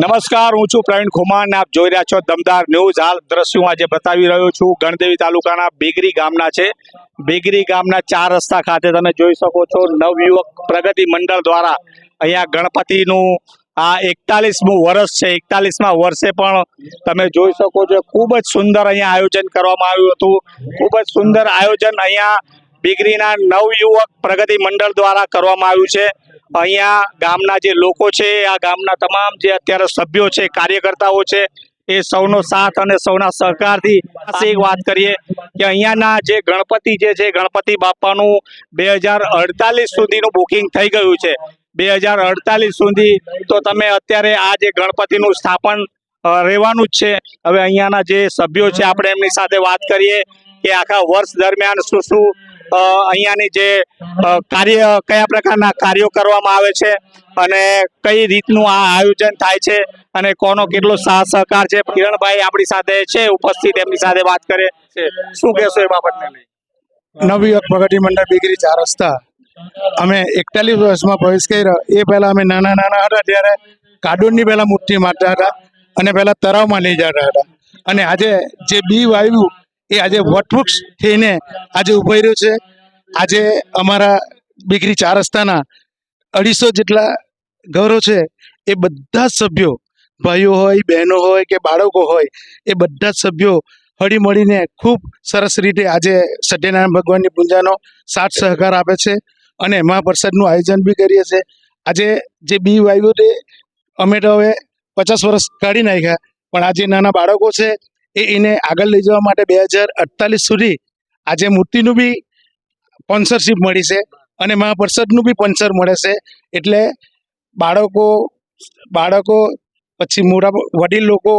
નમસ્કાર હું છું પ્રવીણ ખુમાર અને આપ જોઈ રહ્યા છો દમદાર ન્યૂઝ. હાલ દ્રશ્યો આજે બતાવી રહ્યો છું. ગણદેવી તાલુકાના બેગરી ગામના છે. બેગરી ગામના ચાર રસ્તા ખાતે તમે જોઈ શકો છો. નવયુવક પ્રગતિ મંડળ દ્વારા અહીંયા ગણપતિનું આ એકતાલીસમું વર્ષ છે. એકતાલીસમાં વર્ષે પણ તમે જોઈ શકો છો, ખૂબ જ સુંદર અહીંયા આયોજન કરવામાં આવ્યું હતું. ખૂબ જ સુંદર આયોજન અહીંયા બેગરીના નવયુવક પ્રગતિ મંડળ દ્વારા કરવામાં આવ્યું છે. અહીંયા ગામના જે લોકો છે, આ ગામના તમામ જે અત્યારે સભ્યો છે, કાર્યકર્તાઓ છે, એ સૌનો સાથ અને સૌના સહકારથી એક વાત કરીએ કે અહીંયાના જે ગણપતિ જે છે, ગણપતિ બાપાનું બે સુધીનું બુકિંગ થઈ ગયું છે. બે હજાર અડતાલીસ સુધી તો તમે અત્યારે આ જે ગણપતિનું સ્થાપન રહેવાનું જ છે. હવે અહીંયાના જે સભ્યો છે, આપણે એમની સાથે વાત કરીએ કે આખા વર્ષ દરમિયાન શું શું અહીંયાની જે કાર્ય, કયા પ્રકારના કાર્યો કરવામાં આવે છે અને કઈ રીતનું આ આયોજન થાય છે અને કોનો કેટલો સાથ સહકાર છે. કિરણભાઈ આપણી સાથે છે, ઉપસ્થિત એમની સાથે વાત કરે છે. શું કહેશો એ બાબતને નવી પ્રગતિ મંડળ ડિગ્રી ચાર રસ્તા. અમે એકતાલીસ વર્ષમાં પ્રવેશ કર્યો. એ પહેલા અમે નાના નાના હતા ત્યારે કાર્ટૂનની પહેલા મુઠ્ઠી મારતા હતા અને પહેલા તળાવમાં લઈ જતા હતા. અને આજે જે બી વાવ્યું એ આજે વટવૃક્ષ થઈને આજે ઊભા રહ્યું છે. આજે અમારા બેગરી ચાર રસ્તાના અઢીસો જેટલા ઘરો છે એ બધા સભ્યો ભાઈઓ હોય, બહેનો હોય કે બાળકો હોય એ બધા જ સભ્યો હળી મળીને ખૂબ સરસ રીતે આજે સત્યનારાયણ ભગવાનની પૂજાનો સાથ સહકાર આપે છે. અને મહાપ્રસાદનું આયોજન બી કરીએ છીએ. આજે જે બી વાવ્યું તે અમે તો હવે પચાસ વર્ષ કાઢી નાખ્યા. પણ આજે નાના બાળકો છે, એ એને આગળ લઈ જવા માટે બે હજાર અડતાલીસ સુધી આજે મૂર્તિનું બી સ્પોન્સરશીપ મળી છે અને મહાપ્રસાદનું બી સ્પોન્સર મળે છે. એટલે બાળકો બાળકો, પછી મોટા વડીલ લોકો,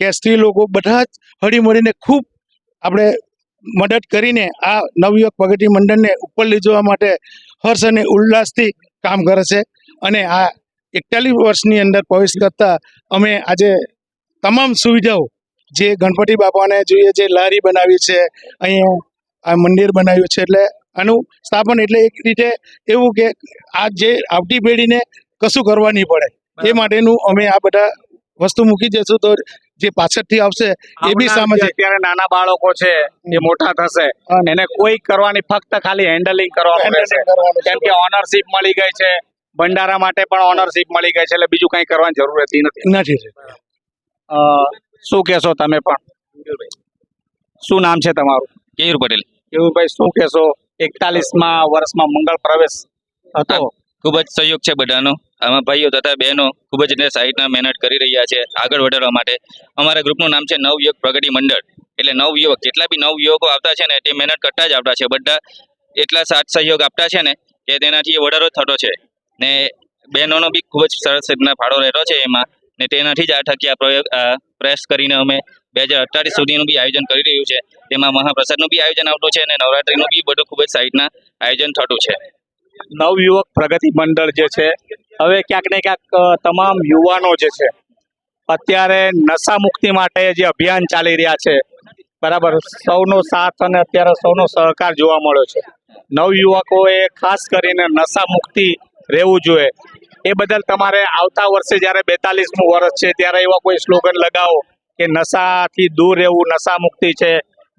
કે સ્ત્રી લોકો બધા જ હળી મળીને ખૂબ આપણે મદદ કરીને આ નવયુવક પ્રગતિ મંડળને ઉપર લઈ જવા માટે હર્ષ અને ઉલ્લાસથી કામ કરે છે. અને આ એકતાલીસ વર્ષની અંદર પ્રવેશ કરતા અમે આજે તમામ સુવિધાઓ જે ગણપતિ બાપાને જોઈએ જે લારી બનાવી છે અહીંયા આ મંદિર બનાવ્યું છે એટલે આનું સ્થાપન એટલે એક રીતે એવું કે આ જે આવતી પેઢીને કશું કરવા નહીં પડે. એ માટેનું અમે આ બધા વસ્તુ મૂકી જઈશું તો જે પાછળથી આવશે એ બી સામાજિક અત્યારે નાના બાળકો છે એ મોટા થશે. એને કોઈ કરવાની ફક્ત ખાલી હેન્ડલિંગ કરવાનું રહેશે. કેમ કે ઓનરશિપ મળી ગઈ છે. ભંડારા માટે પણ ઓનરશિપ મળી ગઈ છે એટલે બીજું કઈ કરવાની જરૂર રહેતી નથી. નથી અ, શું કહેશો તમે પણ? શું નામ છે તમારું? કેયુર પટેલ. કેયુરભાઈ શું કહેશો? એકતાલીસમાં વર્ષમાં મંગળ પ્રવેશ હતો. ખૂબ જ સહયોગ છે બધાનો. આમાં ભાઈઓ તથા બહેનો ખૂબ જ સાહિત્યના મહેનત કરી રહ્યા છે આગળ વધારવા માટે. અમારા ગ્રુપનું નામ છે નવયુવક પ્રગતિ મંડળ. એટલે નવયુવક, જેટલા બી નવયુવકો આવતા છે ને તે મહેનત કરતા જ આવતા છે. બધા એટલા સાથ સહયોગ આપતા છે ને, કે તેનાથી વધારો થતો છે. ને બહેનોનો બી ખૂબ જ સરસ રીતના ફાળો રહેતો છે એમાં. ને તેનાથી જ આ થકી પ્રયોગ પ્રયાસ કરીને અમે બે હજાર અઠ્ઠાવીસ સુધીનું બી આયોજન કરી રહ્યું છે. તેમાં મહાપ્રસાદનું બી આયોજન આવતું છે અને નવરાત્રીનું બી બધું ખૂબ જ સાઈડના આયોજન થતું છે. નવયુવક પ્રગતિ મંડળ જે છે, હવે ક્યાંક ને ક્યાંક તમામ યુવાનો જે છે, અત્યારે નશા મુક્તિ માટે જે અભિયાન ચાલી રહ્યા છે, બરાબર, સૌનો સાથ અને અત્યારે સૌનો સહકાર જોવા મળ્યો છે. નવયુવકોએ ખાસ કરીને નશા મુક્તિ રહેવું જોઈએ. એ બદલ તમારે આવતા વર્ષે જ્યારે બેતાલીસમું વર્ષ છે, ત્યારે એવા કોઈ સ્લોગન લગાવો કે નશાથી દૂર રહેવું, નશા મુક્તિ છે,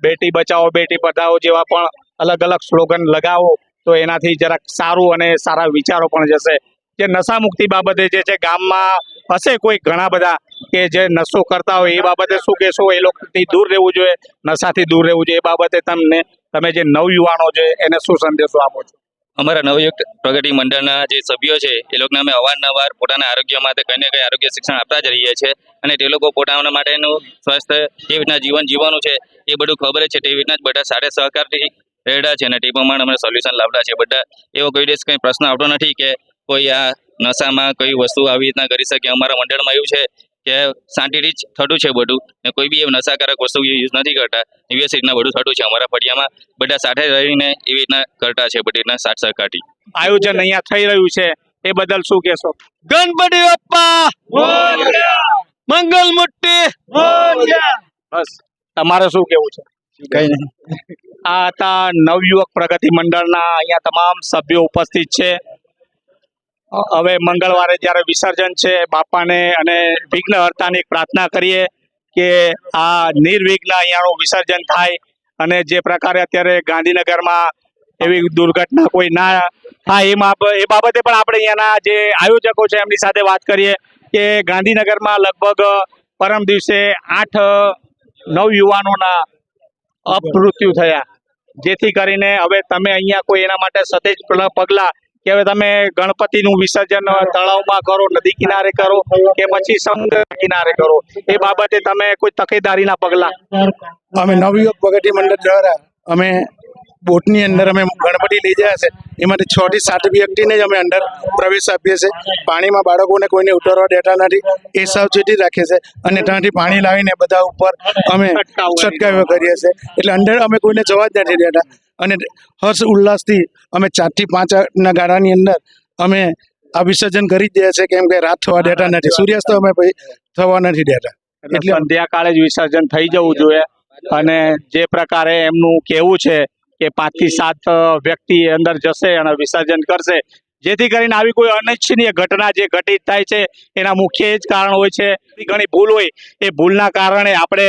બેટી બચાવો, બેટી પઢાઓ જેવા પણ અલગ અલગ સ્લોગન લગાવો. તો એનાથી જરાક સારું અને સારા વિચારો પણ જશે. જે નશા મુક્તિ બાબતે જે છે ગામમાં હશે કોઈ ઘણા બધા કે જે નશો કરતા હોય એ બાબતે શું કહેશો? એ લોકોથી દૂર રહેવું જોઈએ, નશાથી દૂર રહેવું જોઈએ એ બાબતે તમને, તમે જે નવયુવાનો છે એને શું સંદેશો આપો છો? અમારા નવયુક્ત પ્રગતિ મંડળના જે સભ્યો છે, એ લોકોને અમે અવારનવાર પોતાના આરોગ્ય માટે કંઈ ને કંઈ આરોગ્ય શિક્ષણ આપતા જ રહીએ છીએ અને તે લોકો પોતાના માટેનું સ્વાસ્થ્ય કેવી રીતના જીવન જીવવાનું છે એ બધું ખબર છે. તેવી રીતના જ બધા સાથે સહકારથી રહેલા છે અને તે પ્રમાણે અમે સોલ્યુશન લાવતા છે. બધા એવો કોઈ દિવસ કંઈ પ્રશ્ન આવતો નથી કે કોઈ આ નશામાં કઈ વસ્તુ આવી રીતના કરી શકે. અમારા મંડળમાં એવું છે કે શાંતિથી જ થતું છે બધું ને કોઈ બી એવું નશાકારક વસ્તુ યુઝ નથી કરતા. એવી રીતના બધું થતું છે અમારા ફળિયામાં. બધા સાથે રહીને એવી રીતના કરતા છે બધી રીતના સાથ સહકારથી આયોજન અહીંયા થઈ રહ્યું છે. એ બદલ શું કહેશો? ગણપતિ બાપ્પા! મંગલ મૂર્તિ બસ. તમારે શું કેવું છે? કઈ નહીં. આ હતા નવયુવક પ્રગતિ મંડળના અહીંયા તમામ સભ્યો ઉપસ્થિત છે. હવે મંગળવારે જ્યારે વિસર્જન છે, બાપાને અને વિઘ્નહર્તાની પ્રાર્થના કરીએ કે આ નિર્વિઘ્ન અહીંયાનું વિસર્જન થાય અને જે પ્રકારે અત્યારે ગાંધીનગરમાં એવી દુર્ઘટના કોઈ ના થાય, એ એ બાબતે પણ આપણે અહીંયાના જે આયોજકો છે, એમની સાથે વાત કરીએ કે ગાંધીનગરમાં લગભગ પરમ દિવસે આઠ નવ યુવાનોના અપમૃત્યુ થયા. જેથી કરીને હવે તમે અહીંયા કોઈ એના માટે સતેજ પગલા- કે હવે તમે ગણપતિનું વિસર્જન તળાવમાં કરો, નદી કિનારે કરો કે પછી સમુદ્ર કિનારે કરો, એ બાબતે તમે કોઈ તકેદારીના પગલા? અમે નવયુગ પ્રગતિ મંડળ દ્વારા અમે બોટની અંદર અમે ગણપતિ લઈ જયા છે. એમાંથી છ થી સાત વ્યક્તિને જ અમે અંદર પ્રવેશ આપીએ છીએ. પાણીમાં બાળકોને કોઈને ઉતરવા દેતા નથી. એ સાવચેતી રાખીએ છીએ અને ત્યાંથી પાણી લાવીને બધા ઉપર અમે છટકાવ્યો કરીએ છીએ. એટલે અંદર અમે કોઈને જવા જ નથી દેતા. અને હર્ષ ઉલ્લાસથી અમે ચારથી પાંચના ગાળાની અંદર અમે આ વિસર્જન કરી જ દઈએ છીએ કેમ કે રાત થવા દેતા નથી. સૂર્યાસ્ત અમે થવા નથી દેતા. એટલે એટલે- સંધ્યાકાળે જ વિસર્જન થઈ જવું જોઈએ. અને જે પ્રકારે એમનું કેવું છે કે પાંચથી સાત વ્યક્તિ અંદર જશે અને વિસર્જન કરશે. જેથી કરીને આવી કોઈ અનિચ્છનીય ઘટના જે ઘટિત થાય છે, એના મુખ્ય જ કારણ હોય છે. ઘણી ભૂલ હોય, એ ભૂલના કારણે આપણે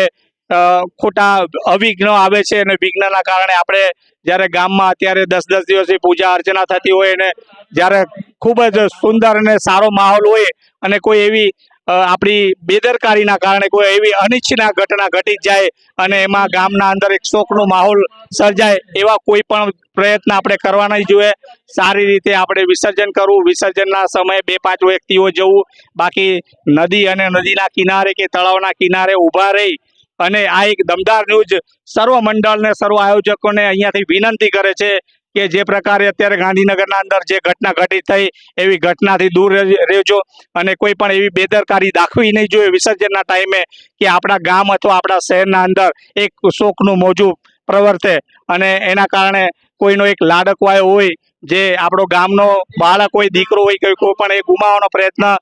ખોટા અવિઘ્ન આવે છે અને વિઘ્નના કારણે આપણે જ્યારે ગામમાં અત્યારે દસ દસ દિવસની પૂજા અર્ચના થતી હોય અને જ્યારે ખૂબ જ સુંદર અને સારો માહોલ હોય અને કોઈ એવી આપણી બેદરકારીના કારણે કોઈ એવી અનિચ્છના ઘટના ઘટી જાય અને એમાં ગામના અંદર એક શોકનો માહોલ સર્જાય એવા કોઈ પણ પ્રયત્ન આપણે કરવા નહીં જોઈએ. સારી રીતે આપણે વિસર્જન કરવું, વિસર્જનના સમયે બે પાંચ વ્યક્તિઓ જવું, બાકી નદી અને નદીના કિનારે કે તળાવના કિનારે ઊભા રહી અને આ એક દમદાર ન્યૂઝ સર્વ મંડળને, સર્વ આયોજકોને અહીંયાથી વિનંતી કરે છે કે જે પ્રકારે અત્યારે ગાંધીનગરના અંદર જે ઘટના ઘટી થઈ, એવી ઘટનાથી દૂર રહે- રહેજો. અને કોઈ પણ એવી બેદરકારી દાખવી નહીં જોઈએ. વિસર્જનના ટાઈમે કે આપણા ગામ અથવા આપણા શહેરના અંદર એક શોકનું મોજું પ્રવર્તે અને એના કારણે કોઈનો એક લાડકવાયો હોય, જે આપણો ગામનો બાળક હોય, દીકરો હોય, કે કોઈ પણ એ ગુમાવવાનો પ્રયત્ન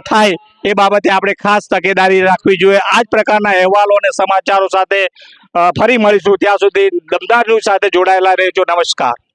થાય, એ બાબતે આપણે ખાસ તકેદારી રાખવી જોઈએ. આ જ પ્રકારના અહેવાલો અને સમાચારો સાથે ફરી મળીશું. ત્યાં સુધી દમદાર ન્યૂઝ સાથે જોડાયેલા રહેજો. નમસ્કાર.